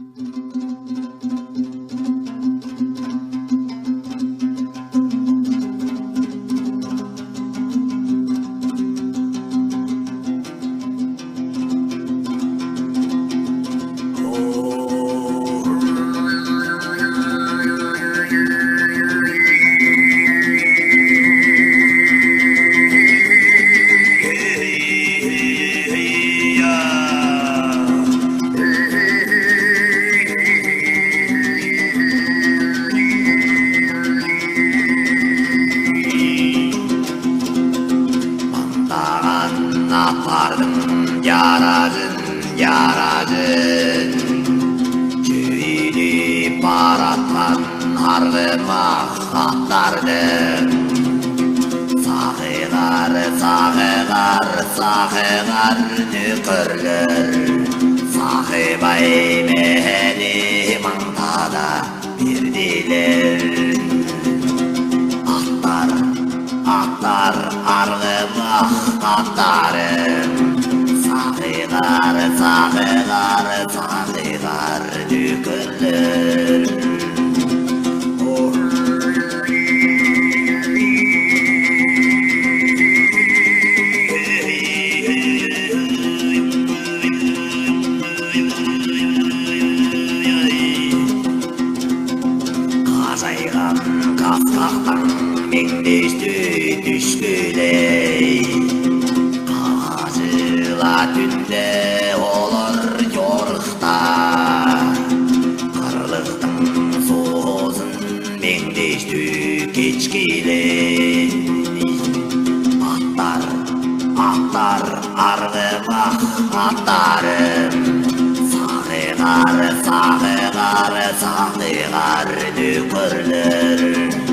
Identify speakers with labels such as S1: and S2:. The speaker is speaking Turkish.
S1: Thank you. Dağın apardım yaracın yaracın. Köyünü baratman harlıma hatlardın Sağılar sağılar sağılar nükürler. Sahibay meheni mantada bir diler. Atlar, atlar argıma atlarım Sağılar, sağılar, sağılar dükürler Kazaygan kafkaktan min düştü düşküley Kazıla tünde olur yorukta Karlıktın soğuzun min düştü keçkiley Atlar, atlar, argıma atlarım. Sağılar, sağılar, sağılar nükürler